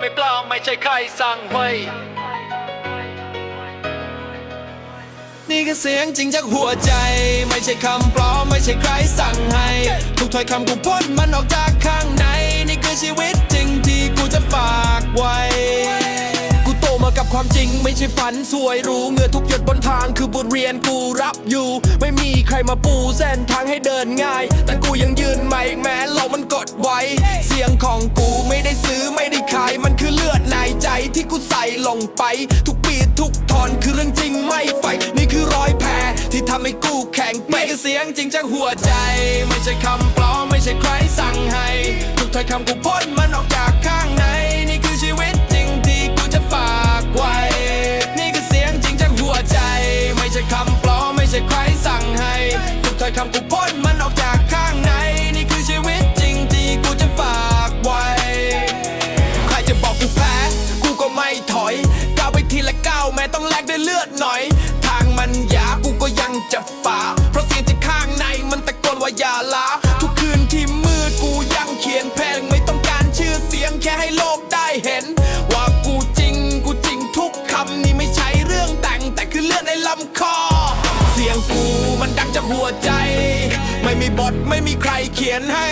ไม่ปลอมไม่ใช่ใครสั่งไว้ นี่คือเสียงจริงจากหัวใจ ไม่ใช่คำปลอมไม่ใช่ใครสั่งให้ ทุกถ้อยคำกูพ่นมันออกจากข้างใน นี่คือชีวิตจริงที่กูจะฝากไว้ กูโตมากับความจริงไม่ใช่ฝันสวยรู้เงื่อทุกหยดบนทางคือบทเรียนกูรับอยู่ ไม่มีใครมาปูเส้นทางให้เดินง่าย แต่กูยังยืนใหม่แม้โลกมันกดไว้ เสียงของกูไม่ได้ซื้อไม่ได้ขายมัน ที่กูใส่ลงไป ทุกปีทุกทอนคือเรื่องจริงไม่ไฟ นี่คือรอยแผลที่ทำให้กูแข็งไปคือเสียงจริงจากหัวใจ ไม่ใช่คำปลอมไม่ใช่ใครสั่งให้ ทุกถ้อยคำกูพ่นมันออกจาก ต้องแลกด้วยเลือดหน่อย ทางมันยากูก็ยังจะฝ่า เพราะเสียงจากข้างในมันตะโกนว่าอย่าลา ทุกคืนที่มืดกูยังเขียนเพลงไม่ต้องการชื่อเสียงแค่ให้โลกได้เห็น ว่ากูจริงกูจริงทุกคำนี่ไม่ใช่เรื่องแต่งแต่คือเลือดในลำคอ เสียงกูมันดังจากหัวใจ ไม่มีบทไม่มีใครเขียนให้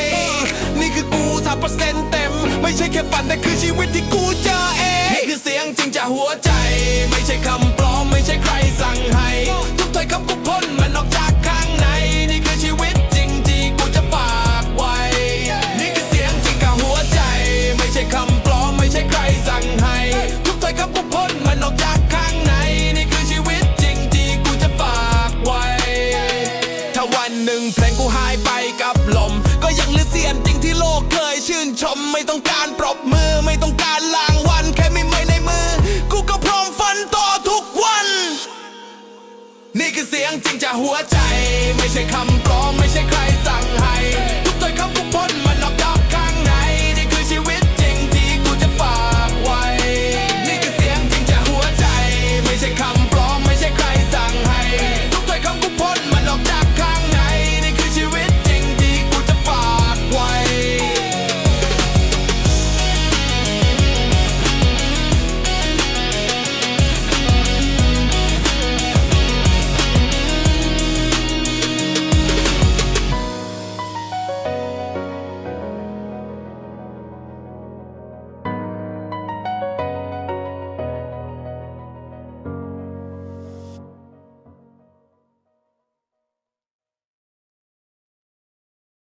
นี่คือกูสามเปอร์เซ็นต์เต็ม ไม่ใช่แค่ฝันแต่คือชีวิตที่กูเจอเอง งจริงจากหัวใจ ไม่ใช่คำปลอมไม่ใช่ใครสั่งให้ ทุกถ้อยคำกูพ่นมันออกจากข้างใน นี่คือชีวิตจริงที่กูจะฝากไว้ นี่คือเสียงจริงจากหัวใจ ไม่ใช่คำปลอมไม่ใช่ใครสั่งให้ ทุกถ้อยคำกูพ่นมันออกจากข้างใน นี่คือชีวิตจริงที่กูจะฝากไว้ ถ้าวันหนึ่งเพลงกูหายไปกับลม ก็ยังเหลือเสียงจริงที่โลกเคยชื่นชม ไม่ต้องการปรบมือไม่ต้อง คือเสียงจริงจากหัวใจ ไม่ใช่คำปลอมไม่ใช่ใครสั่งให้